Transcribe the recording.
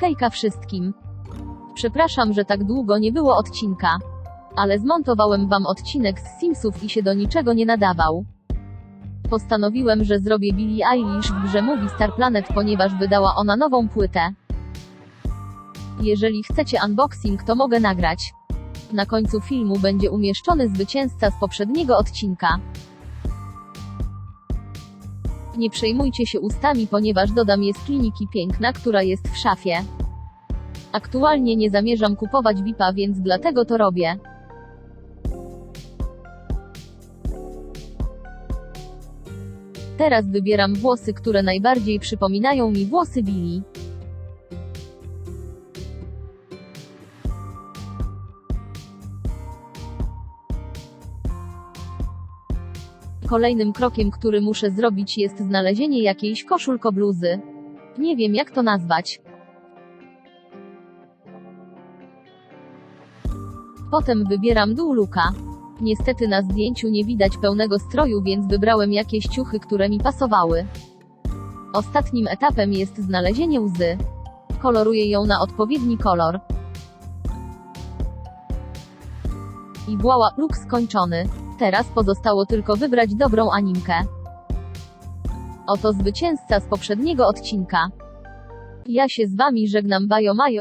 Hejka wszystkim. Przepraszam, że tak długo nie było odcinka. Ale zmontowałem wam odcinek z Simsów i się do niczego nie nadawał. Postanowiłem, że zrobię Billie Eilish w grze Star Planet, ponieważ wydała ona nową płytę. Jeżeli chcecie unboxing, to mogę nagrać. Na końcu filmu będzie umieszczony zwycięzca z poprzedniego odcinka. Nie przejmujcie się ustami, ponieważ dodam je z kliniki piękna, która jest w szafie. Aktualnie nie zamierzam kupować VIP-a, więc dlatego to robię. Teraz wybieram włosy, które najbardziej przypominają mi włosy Billy. Kolejnym krokiem, który muszę zrobić jest znalezienie jakiejś koszulko bluzy. Nie wiem jak to nazwać. Potem wybieram dół luka. Niestety na zdjęciu nie widać pełnego stroju, więc wybrałem jakieś ciuchy, które mi pasowały. Ostatnim etapem jest znalezienie łzy. Koloruję ją na odpowiedni kolor. I voila, look skończony. Teraz pozostało tylko wybrać dobrą animkę. Oto zwycięzca z poprzedniego odcinka. Ja się z wami żegnam Bajo Majo